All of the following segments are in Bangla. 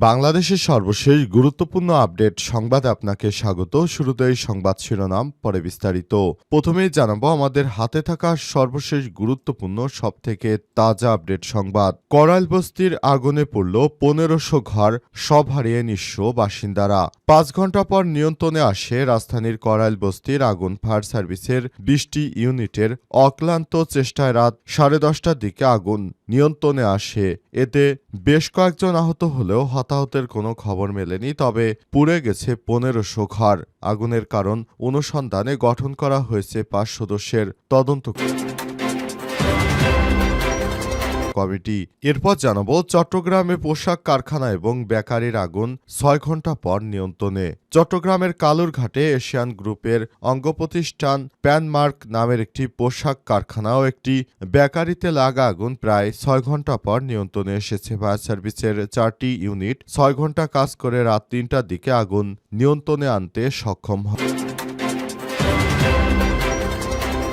বাংলাদেশের সর্বশেষ গুরুত্বপূর্ণ আপডেট সংবাদ আপনাকে স্বাগত। শুরুতেই সংবাদ শিরোনাম, পরে বিস্তারিত। প্রথমেই জানাব, আমাদের হাতে থাকা সর্বশেষ গুরুত্বপূর্ণ, সবথেকে তাজা আপডেট সংবাদ। করাইল বস্তির আগুনে পড়ল পনেরোশো ঘর, সব হারিয়ে নিঃস্ব বাসিন্দারা। পাঁচ ঘণ্টা পর নিয়ন্ত্রণে আসে রাজধানীর করাইল বস্তির আগুন ফায়ার সার্ভিসের বিশটি ইউনিটের অক্লান্ত চেষ্টায় রাত সাড়ে দশটার দিকে আগুন নিয়ন্ত্রণে আসে। এতে বেশ কয়েকজন আহত হলেও হতাহতের কোনো খবর মেলেনি, তবে পুড়ে গেছে পনেরোশো ঘর। আগুনের কারণ অনুসন্ধানে গঠন করা হয়েছে পাঁচ সদস্যের তদন্ত কমিটি। এরপর জানাব, চট্টগ্রামে পোশাক কারখানা এবং বেকারির আগুন ছয় ঘণ্টা পর নিয়ন্ত্রণে। চট্টগ্রামের কালুরঘাটে এশিয়ান গ্রুপের অঙ্গ প্রতিষ্ঠান প্যানমার্ক নামের একটি পোশাক কারখানা ও একটি বেকারিতে লাগা আগুন প্রায় ছয় ঘণ্টা পর নিয়ন্ত্রণে এসেছে। ফায়ার সার্ভিসের চারটি ইউনিট ছয় ঘণ্টা কাজ করে রাত তিনটার দিকে আগুন নিয়ন্ত্রণে আনতে সক্ষম হয়।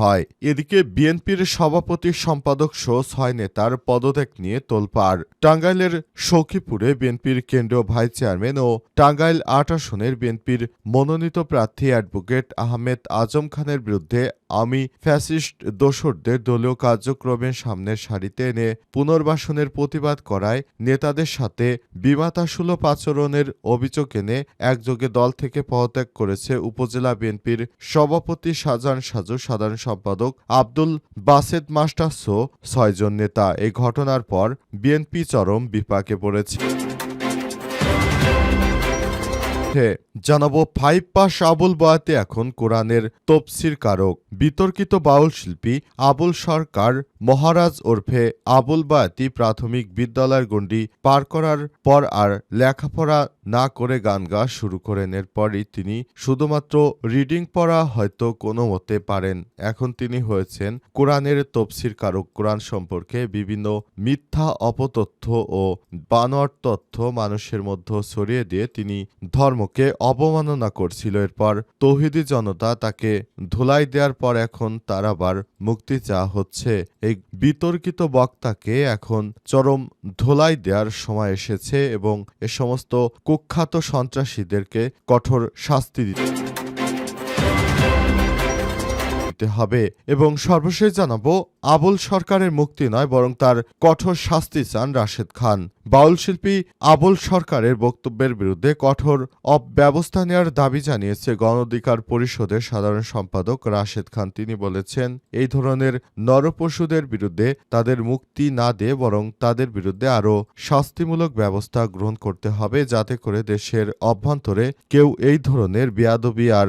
হয় এদিকে বিএনপির সভাপতি সম্পাদক সহ ছয় নেতার পদত্যাগ নিয়ে তোলপাড়। টাঙ্গাইলের সখীপুরে বিএনপির কেন্দ্রীয় ভাইস চেয়ারম্যান ও টাঙ্গাইল আট আসনের বিএনপির মনোনীত প্রার্থী অ্যাডভোকেট আহমেদ আজম খানের বিরুদ্ধে আমি ফ্যাসিস্ট দোসরদের দলীয় কার্যক্রমের সামনের সারিতে এনে পুনর্বাসনের প্রতিবাদ করায় নেতাদের সাথে বিমাতাসুলভ আচরণের অভিযোগ এনে একযোগে দল থেকে পদত্যাগ করেছে উপজেলা বিএনপির সভাপতি শাহজাহান সাজু, সাধারণ সম্পাদক আব্দুল বাসেদ মাস্টার সো ছয়জন নেতা। এই ঘটনার পর বিএনপি চরম বিপাকে পড়েছে। মধ্যে। জানাব ফাইভ পাস আবুল বয়াতে এখন কোরআনের তফসির কারক। বিতর্কিত বাউল শিল্পী আবুল সরকার মহারাজ ওরফে আবুল বায়াতি প্রাথমিক বিদ্যালয়ের গণ্ডি পার করার পর আর লেখাপড়া না করে গান গা শুরু করেন। এরপরই তিনি শুধুমাত্র রিডিং পড়া হয়তো কোনো মতে পারেন। এখন তিনি হয়েছেন কোরআনের তফসির কারক। কোরআন সম্পর্কে বিভিন্ন মিথ্যা, অপতথ্য ও বানোয়ার তথ্য মানুষের মধ্যে ছড়িয়ে দিয়ে তিনি ধর্মকে অবমাননা করছিল। এরপর তৌহিদি জনতা তাকে ধুলাই দেওয়ার পর এখন তার আবার মুক্তি চাওয়া হচ্ছে। এই বিতর্কিত বক্তাকে এখন চরম ধোলাই দেওয়ার সময় এসেছে এবং এ সমস্ত কুখ্যাত সন্ত্রাসীদেরকে কঠোর শাস্তি দিতে দিতে হবে এবং সর্বশেষ জানাব, আবুল সরকারের মুক্তি নয়, বরং তার কঠোর শাস্তি চান রাশেদ খান। বাউল শিল্পী আবুল সরকারের বক্তব্যের বিরুদ্ধে কঠোর ব্যবস্থা নেওয়ার দাবি জানিয়েছে গণ অধিকার পরিষদের সাধারণ সম্পাদক রাশেদ খান। তিনি বলেছেন, এই ধরনের নরপশুদের বিরুদ্ধে তাদের মুক্তি না দিয়ে বরং তাদের বিরুদ্ধে আরও শাস্তিমূলক ব্যবস্থা গ্রহণ করতে হবে, যাতে করে দেশের অভ্যন্তরে কেউ এই ধরনের বেয়াদবি আর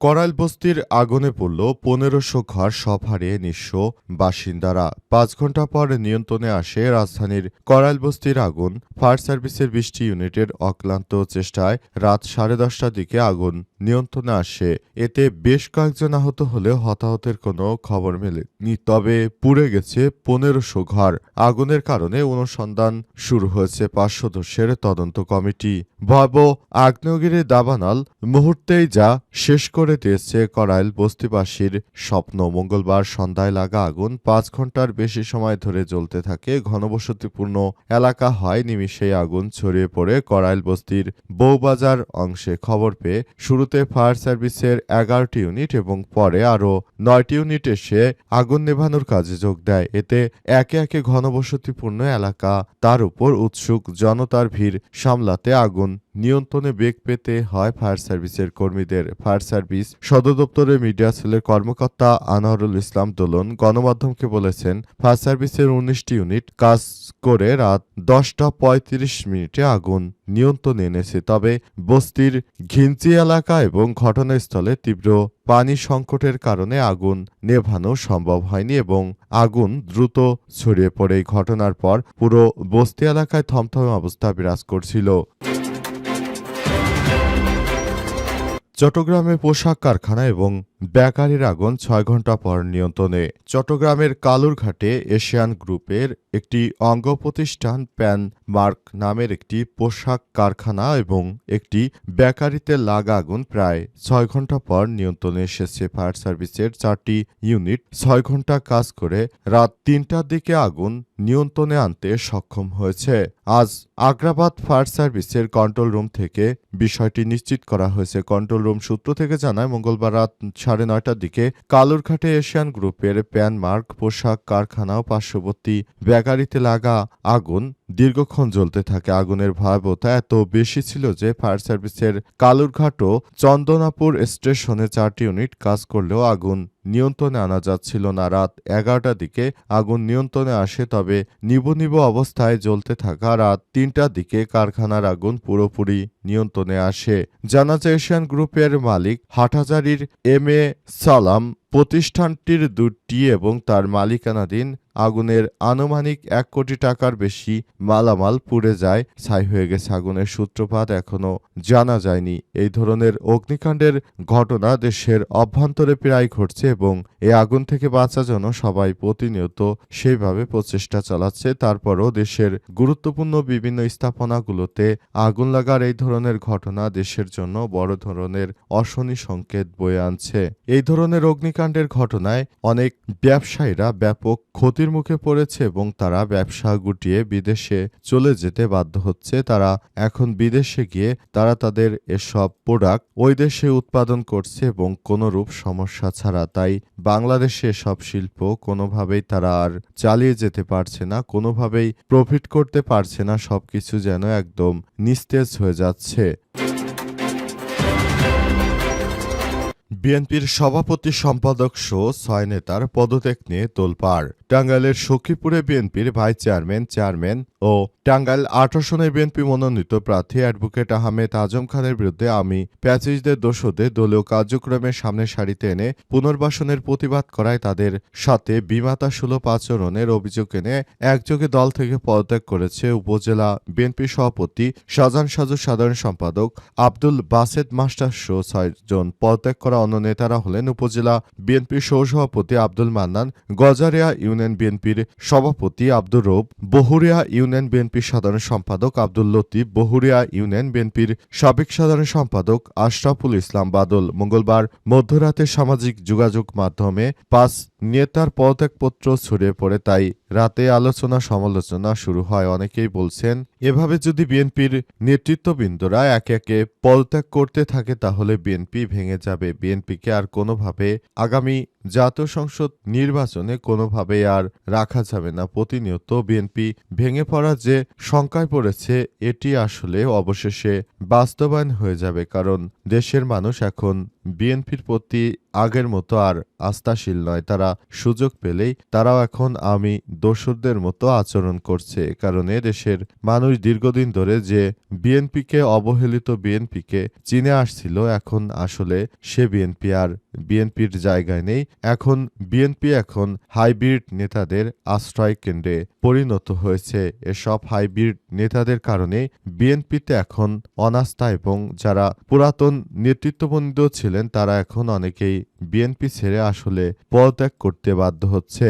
করাইল বস্তির আগুনে পড়ল পনেরোশো ঘর সব হারিয়ে নিঃস্ব বাসিন্দারা। পাঁচ ঘণ্টা পর নিয়ন্ত্রণে আসে রাজধানীর করাইল বস্তির আগুন। ফায়ার সার্ভিসের বৃষ্টি ইউনিটের অক্লান্ত চেষ্টায় রাত সাড়ে দশটার দিকে আগুন নিয়ন্ত্রণে আসে, এতে বেশ কয়েকজন আহত হলেও হতাহতের কোনো খবর মেলেনি। তবে পুড়ে গেছে পনেরোশো ঘর। আগুনের কারণে অনুসন্ধান শুরু হয়েছে পাঁচ সদস্যের তদন্ত কমিটি। ভয়াবহ আগ্নেয়গিরি দাবানাল মুহূর্তেই যা শেষ করে দিয়েছে করাইল বস্তিবাসীর স্বপ্ন। মঙ্গলবার সন্ধ্যায় লাগা আগুন পাঁচ ঘণ্টার বেশি সময় ধরে জ্বলতে থাকে। ঘনবসতিপূর্ণ এলাকা হয়, নিমিষেই আগুন ছড়িয়ে পড়ে করাইল বস্তির বৌবাজার অংশে। খবর পেয়ে শুরুতে ফায়ার সার্ভিসের এগারোটি ইউনিট এবং পরে আরও নয়টি ইউনিট এসে আগুন নেভানোর কাজে যোগ দেয়। এতে একে একে ঘনবসতিপূর্ণ এলাকা, তার উপর উৎসুক জনতার ভিড় সামলাতে আগুন নিয়ন্ত্রণে বেগ পেতে হয় ফায়ার সার্ভিসের কর্মীদের। ফায়ার সার্ভিস সদর দপ্তরের মিডিয়া সেলের কর্মকর্তা আনোয়ারুল ইসলাম দোলন গণমাধ্যমকে বলেছেন, ফায়ার সার্ভিসের উনিশটি ইউনিট কাজ করে রাত দশটা পঁয়ত্রিশ মিনিটে আগুন নিয়ন্ত্রণে এনেছে। তবে বস্তির ঘিঞ্চি এলাকা এবং ঘটনাস্থলে তীব্র পানি সংকটের কারণে আগুন নেভানো সম্ভব হয়নি এবং আগুন দ্রুত ছড়িয়ে পড়ে। এই ঘটনার পর পুরো বস্তি এলাকায় থমথমে অবস্থা বিরাজ করছিল। চট্টগ্রামে পোশাক কারখানা এবং বেকারির আগুন ছয় ঘণ্টা পর নিয়ন্ত্রণে। চট্টগ্রামের কালুরঘাটে এশিয়ান গ্রুপের একটি অঙ্গ প্রতিষ্ঠান প্যান মার্ক নামের একটি পোশাক কারখানা এবং একটি ব্যাকারিতে লাগা আগুন প্রায় ছয় ঘণ্টা পর নিয়ন্ত্রণে এসেছে। ফায়ার সার্ভিসের চারটি ইউনিট ছয় ঘণ্টা কাজ করে রাত তিনটার দিকে আগুন নিয়ন্ত্রণে আনতে সক্ষম হয়েছে। আজ আগ্রাবাদ ফায়ার সার্ভিসের কন্ট্রোল রুম থেকে বিষয়টি নিশ্চিত করা হয়েছে। কন্ট্রোল রুম সূত্র থেকে জানায়, মঙ্গলবার রাত সাড়ে নয়টার দিকে কালুরঘাটে এশিয়ান গ্রুপের প্যানমার্ক পোশাক কারখানা ও পার্শ্ববর্তী বেকারিতে লাগা আগুন দীর্ঘক্ষণ জ্বলতে থাকে আগুনের ভয়াবহতা। এত বেশি ছিল যে ফায়ার সার্ভিসের কালুরঘাট ও চন্দনাপুর স্টেশনে চারটি ইউনিট কাজ করলেও আগুন নিয়ন্ত্রণে আনা যাচ্ছিল না। রাত এগারোটার দিকে আগুন নিয়ন্ত্রণে আসে, তবে নিব নিব অবস্থায় জ্বলতে থাকা রাত তিনটার দিকে কারখানার আগুন পুরোপুরি নিয়ন্ত্রণে আসে। জানা যায় এশিয়ান গ্রুপের মালিক হাটহাজারির এম এ সালাম প্রতিষ্ঠানটির দুটি এবং তার মালিকানাধীন আগুনের আনুমানিক এক কোটি টাকার বেশি মালামাল পুড়ে যায়, ছাই হয়ে গেছে আগুনের সূত্রপাত এখনও জানা যায়নি। এই ধরনের অগ্নিকাণ্ডের ঘটনা দেশের অভ্যন্তরে প্রায় ঘটছে এবং এই আগুন থেকে বাঁচার জন্য সবাই প্রতিনিয়ত সেইভাবে প্রচেষ্টা চালাচ্ছে। তারপরও দেশের গুরুত্বপূর্ণ বিভিন্ন স্থাপনাগুলোতে আগুন লাগার এই ধরনের ঘটনা দেশের জন্য বড় ধরনের অশনি সংকেত বয়ে আনছে। এই ধরনের অগ্নিকাণ্ডের ঘটনায় অনেক ব্যবসায়ীরা ব্যাপক ক্ষতির মুখে পড়েছে এবং তারা ব্যবসা গুটিয়ে বিদেশে চলে যেতে বাধ্য হচ্ছে। তারা এখন বিদেশে গিয়ে তারা তাদের এসব প্রোডাক্ট ওই দেশে উৎপাদন করছে এবং কোনোরূপ সমস্যা ছাড়া তাই বাংলাদেশে সব শিল্প কোনোভাবেই তারা আর চালিয়ে যেতে পারছে না, কোনোভাবেই প্রফিট করতে পারছে না। সবকিছু যেন একদম নিস্তেজ হয়ে যাচ্ছে। বিএনপির সভাপতি সম্পাদক সহ ছয় নেতার পদত্যাগ নিয়ে তোলপাড়। টাঙ্গাইলের সখীপুরে বিএনপির ভাইস চেয়ারম্যান চেয়ারম্যান ও টাঙ্গাইল আট আসনে বিএনপি মনোনীত প্রার্থী অ্যাডভোকেট আহমেদ আজম খানের বিরুদ্ধে আমি প্যাচিসদের দোষতে দলীয় কার্যক্রমের সামনে সারিতে এনে পুনর্বাসনের প্রতিবাদ করায় তাদের সাথে বিমাতা সুলভ আচরণের অভিযোগ এনে একযোগে দল থেকে পদত্যাগ করেছে উপজেলা বিএনপি সভাপতি শাহজাহান সাজু, সাধারণ সম্পাদক আব্দুল বাসেদ মাস্টার সহ ছয়জন পদত্যাগ করা অন্য নেতারা হলেন উপজেলা বিএনপির সহসভাপতি আব্দুল মান্নান, গজারিয়া ইউনিয়ন বিএনপির সভাপতি আব্দুর রব, বহুরিয়া ইউনিয়ন বিএনপির সাধারণ সম্পাদক আব্দুল লতিফ, বহুরিয়া ইউনিয়ন বিএনপির সাবেক সাধারণ সম্পাদক আশরাফুল ইসলাম বাদল। মঙ্গলবার মধ্যরাতে সামাজিক যোগাযোগ মাধ্যমে পাঁচ নেতার পদত্যাগপত্র ছড়িয়ে পড়ে, তাই রাতে আলোচনা সমালোচনা শুরু হয়। অনেকেই বলছেন, এভাবে যদি বিএনপির নেতৃত্ববৃন্দরা একে একে পদত্যাগ করতে থাকে, তাহলে বিএনপি ভেঙে যাবে। বিএনপিকে আর কোনোভাবে আগামী জাতীয় সংসদ নির্বাচনে কোনোভাবে আর রাখা যাবে না। প্রতিনিয়ত বিএনপি ভেঙে পড়া যে শঙ্কায় পড়েছে, এটি আসলে অবশেষে বাস্তবায়ন হয়ে যাবে। কারণ দেশের মানুষ এখন বিএনপির প্রতি আগের মতো আর আস্থাশীল নয়, তারা সুযোগ পেলেই তারাও এখন আমি দোসরদের মতো আচরণ করছে। এ কারণে দেশের মানুষ দীর্ঘদিন ধরে যে বিএনপিকে অবহেলিত বিএনপিকে চিনে আসছিল, এখন আসলে সে বিএনপি আর বিএনপির জায়গায় নেই। এখন বিএনপি এখন হাইব্রিড নেতাদের আশ্রয় কেন্দ্রে পরিণত হয়েছে। এসব হাইব্রিড নেতাদের কারণে বিএনপিতে এখন অনাস্থা এবং যারা পুরাতন নেতৃত্ববৃন্দ ছিলেন, তারা এখন অনেকেই বিএনপি ছেড়ে আসলে পদত্যাগ করতে বাধ্য হচ্ছে।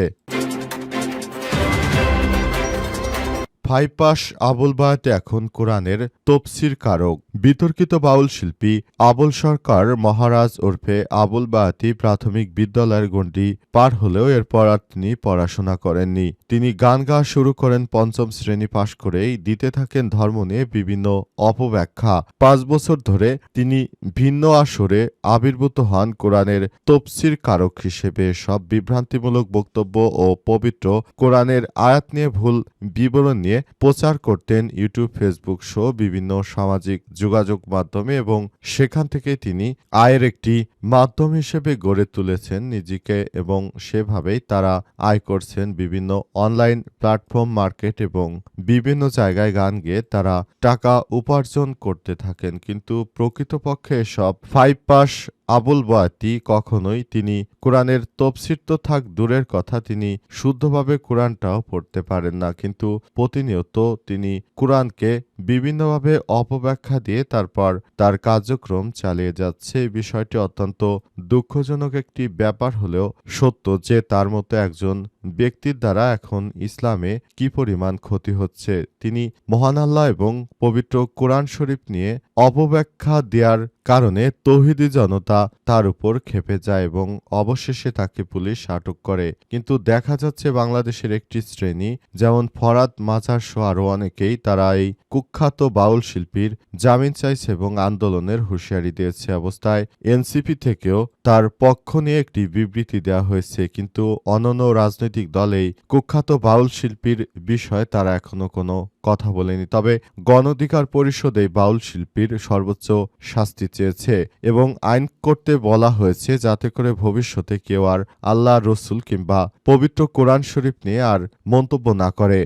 ফাইপাস আবুল বায়াতে এখন কোরআনের তফসির কারক। বিতর্কিত বাউল শিল্পী আবুল সরকার মহারাজ ওরফে আবুল বায়াতি প্রাথমিক বিদ্যালয়ের গণ্ডি পার হলেও এরপর আর তিনি পড়াশোনা করেননি। তিনি গান গাওয়া শুরু করেন পঞ্চম শ্রেণি পাশ করেই দিতে থাকেন ধর্ম নিয়ে বিভিন্ন অপব্যাখ্যা। পাঁচ বছর ধরে তিনি ভিন্ন আসরে আবির্ভূত হন কোরআনের তফসির কারক হিসেবে। সব বিভ্রান্তিমূলক বক্তব্য ও পবিত্র কোরআনের আয়াত নিয়ে ভুল বিবরণ নিয়ে প্রচার করতেন ইউটিউব, ফেসবুক শো বিভিন্ন সামাজিক যোগাযোগ মাধ্যমে এবং সেখান থেকে তিনি আয়ের একটি মাধ্যম হিসেবে গড়ে তুলেছেন নিজেকে এবং সেভাবেই তারা আয় করছেন বিভিন্ন অনলাইন প্ল্যাটফর্ম মার্কেট এবং বিভিন্ন জায়গায় গান গেয়ে তারা টাকা উপার্জন করতে থাকেন। কিন্তু প্রকৃতপক্ষে এসব ফাইভ পাস আবুল বয়াতি কখনোই তিনি কোরআনের তফসির তো থাক দূরের কথা, তিনি শুদ্ধভাবে কোরআনটাও পড়তে পারেন না। কিন্তু প্রতিনিয়ত তিনি কোরআনকে বিভিন্নভাবে অপব্যাখ্যা দিয়ে তারপর তার কার্যক্রম চালিয়ে যাচ্ছে। এই বিষয়টি অত্যন্ত দুঃখজনক একটি ব্যাপার হলেও সত্য যে তার মতো একজন ব্যক্তির দ্বারা এখন ইসলামে কি পরিমাণ ক্ষতি হচ্ছে? তিনি মহান আল্লাহ এবং পবিত্র কোরআন শরীফ নিয়ে অপব্যাখ্যা দেওয়ার কারণে তৌহিদি জনতা তার উপর খেপে যায় এবং অবশেষে তাকে পুলিশ আটক করে। কিন্তু দেখা যাচ্ছে বাংলাদেশের একটি শ্রেণি, যেমন ফরাদ, মাজার সহ আরও অনেকেই তারা এই কুখ্যাত বাউল শিল্পীর জামিন চাইছে এবং আন্দোলনের হুঁশিয়ারি দিয়েছে অবস্থায়। এনসিপি থেকেও তার পক্ষ নিয়ে একটি বিবৃতি দেওয়া হয়েছে, কিন্তু অনন্য রাজনৈতিক দলেই কুখ্যাত বাউল শিল্পীর বিষয়ে তারা এখনও কোনো কথা বলেনি। তবে গণঅধিকার পরিষদ বাউল শিল্পীর সর্বোচ্চ শাস্তি চেয়েছে এবং আইন করতে বলা হয়েছে যাতে করে ভবিষ্যতে কেউ আর আল্লাহ রসুল কিংবা পবিত্র কোরআন শরীফ নিয়ে আর মন্তব্য না করে।